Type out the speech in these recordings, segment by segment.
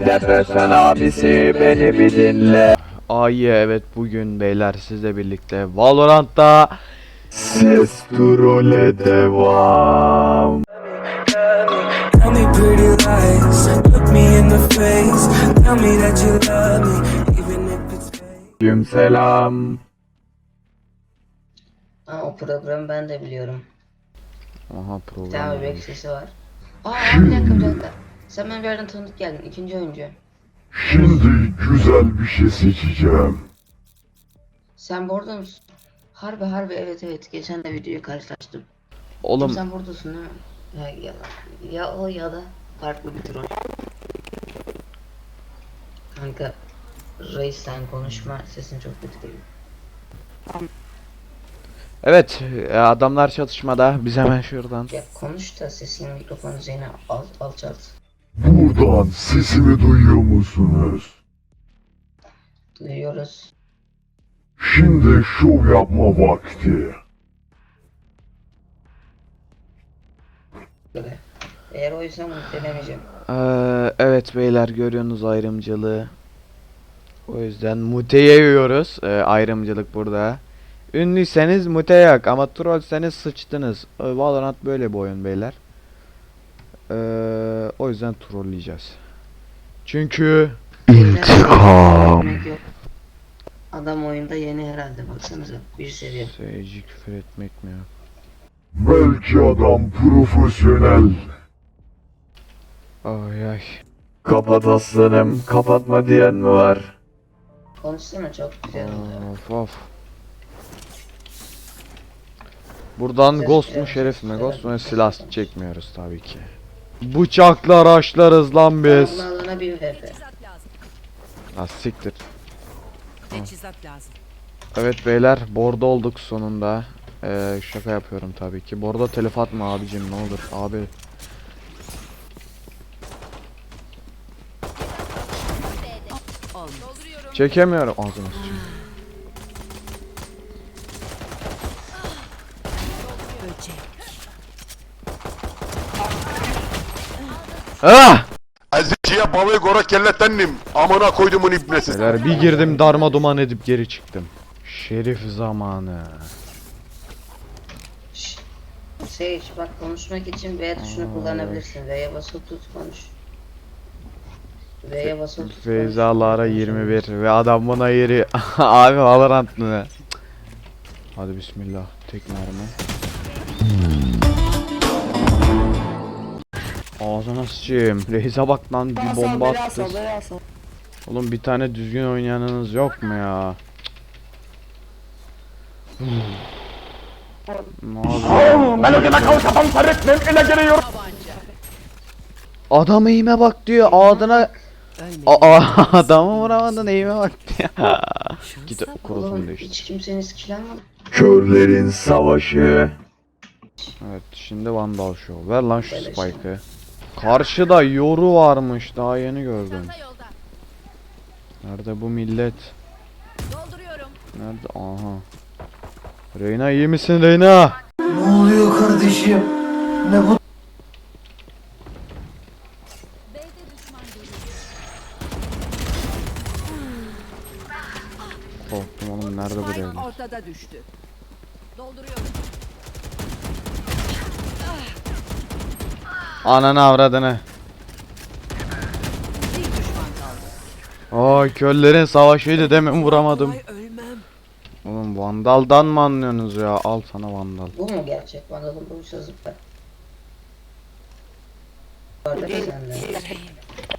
Depresyon abisi beni bir dinle. Ay evet bugün beyler sizle birlikte Valorant'ta Ses trole devam. Tell me pretty lies, look me in the face. Tell me that you love me, even if it's fake. Tüm selam. Ha, o programı ben de biliyorum. Aha Bir tane program. bebek sesi var. Aa bir dakika bir dakika. Sen bana bir yerden tanıdık geldin. İkinci oyuncu. Şimdi güzel bir şey seçeceğim. Sen burada mısın? Harbi harbi evet evet. Geçen de videoyu karşılaştım. Oğlum Sen buradasın değil mi? Ya, ya, ya o ya da farklı bir troll. Kanka Reis sen konuşma sesin çok kötü geliyor. evet e, adamlar çatışmada biz hemen şuradan. Ya konuş da sesin mikrofon üzerine al, alçalt. Buradan sesimi duyuyor musunuz? Duyuyoruz. Şimdi şov yapma vakti. Eğer oysa bunu denemeyeceğim. Ee, evet beyler görüyorsunuz ayrımcılığı. O yüzden muteye yiyoruz. Ee, ayrımcılık burada. Ünlüyseniz mute yak ama trollseniz sıçtınız. Ee, Valorant böyle bir oyun beyler. Ee, o yüzden trolleyeceğiz. Çünkü İntikam. Adam oyunda yeni herhalde baksanıza bir seviye. seyirci küfür etmek mi ya? Belki adam profesyonel. Ay ay. Kapat aslanım. Kapatma diyen mi var? Konuşsana çok güzel oluyor. Of of. Buradan Ghost mu. Şerif mi? Ghost mu silah çekmiyoruz tabii ki. Bıçaklar açlarız lan biz. Allah alana bir. Ha siktir. Teçhizat lazım. Evet beyler bordo olduk sonunda. Ee, şaka yapıyorum tabii ki. Bordo telef atma abicim ne olur abi. Çekemiyorum ağzını sıçayım. Böcek. Ah! Azizciye balığı gora kellettendim. Amına koydumun ibnesi. Beyler bir girdim darma duman edip geri çıktım. Şerif zamanı. Sage bak konuşmak için V tuşunu kullanabilirsin. V'ye basılı tut konuş. V'ye basılı tut konuş. Feyzalara 21 ve adam buna yeri abi Valorant mı? Hadi bismillah tek mermi. Ağzına sıçayım. Reis'e bak lan bir bomba attı. Oğlum bir tane düzgün oynayanınız yok mu ya? Ben o geliyor. Adam eğime bak diyor ağzına Aa adamı vuramadın eğime bak diyor. Git kurulsun işte. hiç kimsenin skill almadı. Körlerin savaşı. Evet şimdi Vandal Show. Ver lan şu spike'ı. Karşıda yoru varmış daha yeni gördüm. Nerede bu millet? Dolduruyorum. Nerede? Aha. Reyna iyi misin Reyna? Ne oluyor kardeşim? Ne bu? Korktum oğlum nerede bu devlet? ortada düştü. Dolduruyorum. Ananı avradını. Ay köllerin savaşıydı demin vuramadım. Oğlum Vandal'dan mı anlıyorsunuz ya? Al sana Vandal. Bu mu gerçek? Zıplar. Orada sende.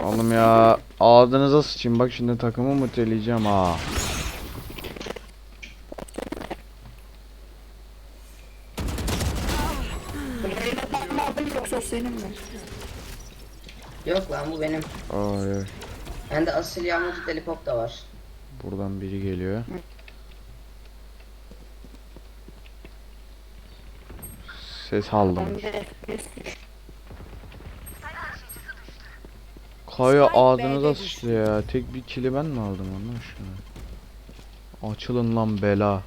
Oğlum ya ağzınıza sıçayım bak şimdi takımı muteleyeceğim ha. Yok lan bu benim. Ay ay. Bende asil yağmur delipop da var. Buradan biri geliyor. Ses aldım. Kaya ağzınıza sıçtı ya. Tek bir kili ben mi aldım Allah aşkına? Açılın lan bela.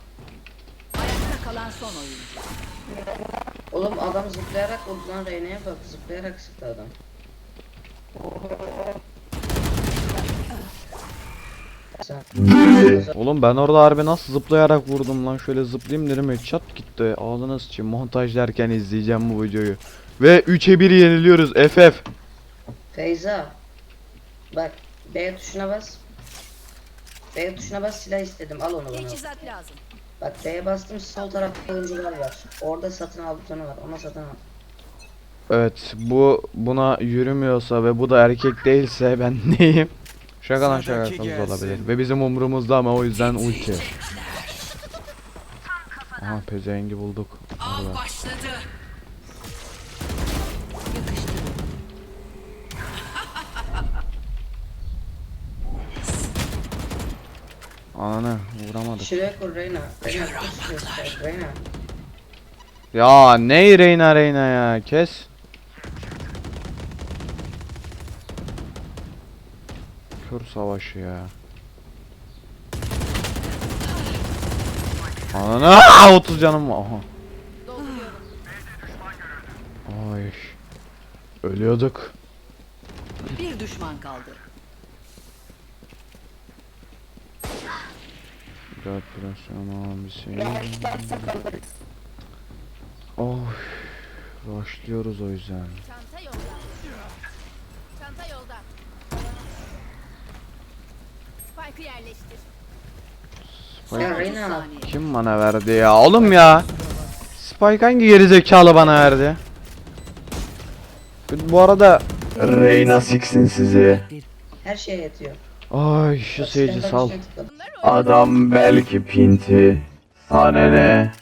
Ayakta kalan son oyuncu. Oğlum adam zıplayarak vurdu lan Reyna'ya bak. Zıplayarak sıktı adam. Oğlum ben orada harbi nasıl zıplayarak vurdum lan? Şöyle zıplayayım dedim headshot gitti. Ağzına sıçayım montaj derken izleyeceğim bu videoyu. Ve 3'e 1 yeniliyoruz FF Feyza Bak B tuşuna bas. B tuşuna bas silah istedim. Al onu bana. Bak B'ye bastım sol tarafta oyuncular var. Orada satın al butonu var. Ona satın al. Evet bu buna yürümüyorsa ve bu da erkek değilse ben neyim? Şaka lan şakasız olabilir. Ve bizim umurumuzda ama o yüzden ulti. Aha pezevengi bulduk. Orada. başladı. Ananı vuramadık. Şuraya kur Reyna. Reyna Spike, Reyna. Ya ne Reyna Reyna ya kes. Kör savaşı ya. Ananı Aa, 30 canım var. Aha. Ay. Ölüyorduk. Bir düşman kaldı. 4 profesyonel bir şey. Oh. Başlıyoruz o yüzden. Çanta yolda. Çanta yolda. Spike'ı yerleştir. Ya 30 Reyna. Kim bana verdi ya? Oğlum ya. Spike hangi gerizekalı bana verdi? Bu arada Reyna siksin sizi. Her şeye yetiyor. Ay şu seyirci sal. Adam belki pinti. Sana ne?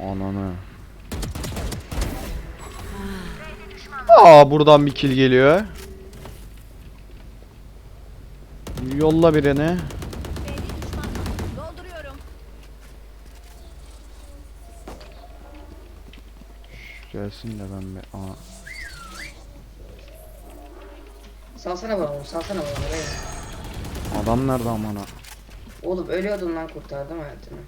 Ananı. Aa buradan bir kill geliyor. Yolla birini. Gelsin de ben bir aa. Salsana bana onu salsana bana onu. Adam nerede amana? Oğlum ölüyordun lan kurtardım hayatını.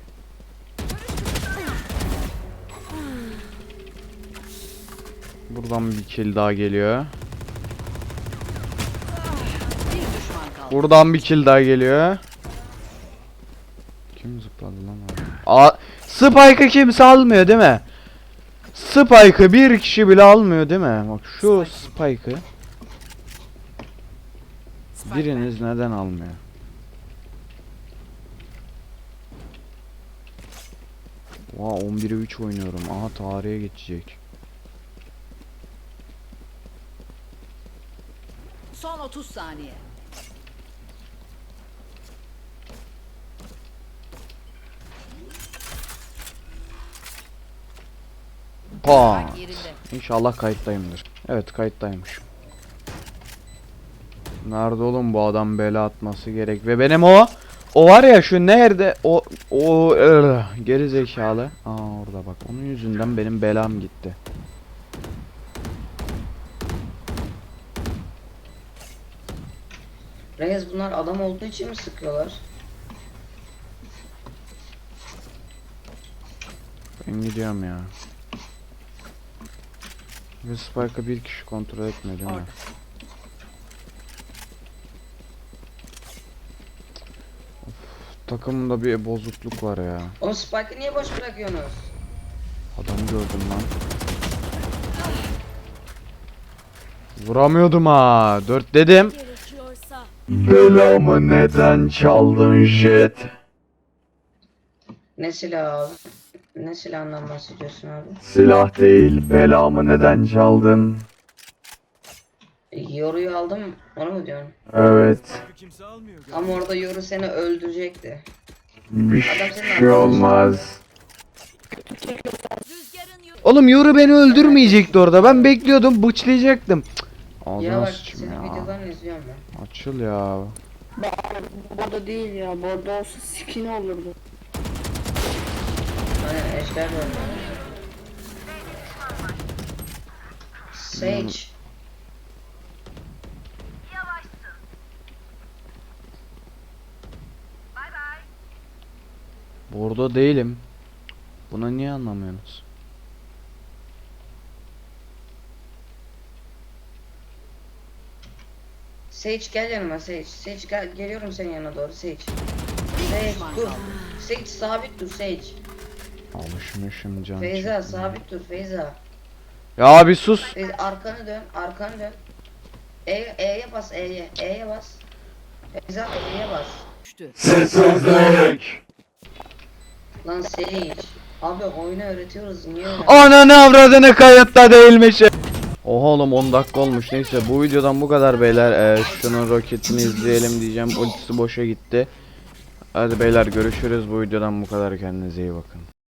Buradan bir kill daha geliyor. Bir düşman kaldı. Buradan bir kill daha geliyor. Kim zıpladı lan oraya? Aa, Spike'ı kimse almıyor değil mi? Spike'ı bir kişi bile almıyor değil mi? Bak şu Spike'ı biriniz neden almıyor? Vaa 11'e 3 oynuyorum. Aha tarihe geçecek. Son 30 saniye. Pa. İnşallah kayıttayımdır. Evet kayıttaymış. Nerede oğlum bu adam bela atması gerek ve benim o o var ya şu nerede o o ıı, geri zekalı. Aa orada bak onun yüzünden benim belam gitti. Reis bunlar adam olduğu için mi sıkıyorlar? Ben gidiyorum ya. Ve Spike'ı bir kişi kontrol değil mi? Takımda bir bozukluk var ya. Oğlum Spike'ı niye boş bırakıyorsunuz? Adam gördüm lan. Vuramıyordum ha. 4 dedim. Belamı neden çaldın jet? Ne silah abi? Ne silahından bahsediyorsun abi? Silah değil, belamı neden çaldın? Yoru'yu aldım onu mu diyorsun? Evet, Kimse almıyor. Ama orada Yoru seni öldürecekti. bir şey olmaz. Oğlum Yoru beni öldürmeyecekti orada. Ben bekliyordum, bıçlayacaktım. Cık, ya Ağzına bak sıçayım senin ya. videolarını izliyorum ben. Açıl ya. Bordo değil ya. Bordo olsa skin olurdu. Hani Ejder var. Sage. Burada değilim. Buna niye anlamıyorsunuz? Sage gel yanıma Sage. Sage gel, geliyorum senin yanına doğru Sage. Sage dur. Sage sabit dur Sage. Alışmışım can. Feyza sabit dur Feyza. Ya bir sus. Feyza arkanı dön arkanı dön. E, E'ye bas E'ye. E'ye bas. Feyza E'ye bas. Düştü. Sessizlik. Lan Sage. Abi oyunu öğretiyoruz niye? Ananı avradını kayıtta değilmiş. Oha oğlum 10 dakika olmuş. Neyse bu videodan bu kadar beyler. Ee, şunun roketini izleyelim diyeceğim. Ultisi boşa gitti. Hadi beyler görüşürüz. Bu videodan bu kadar. Kendinize iyi bakın.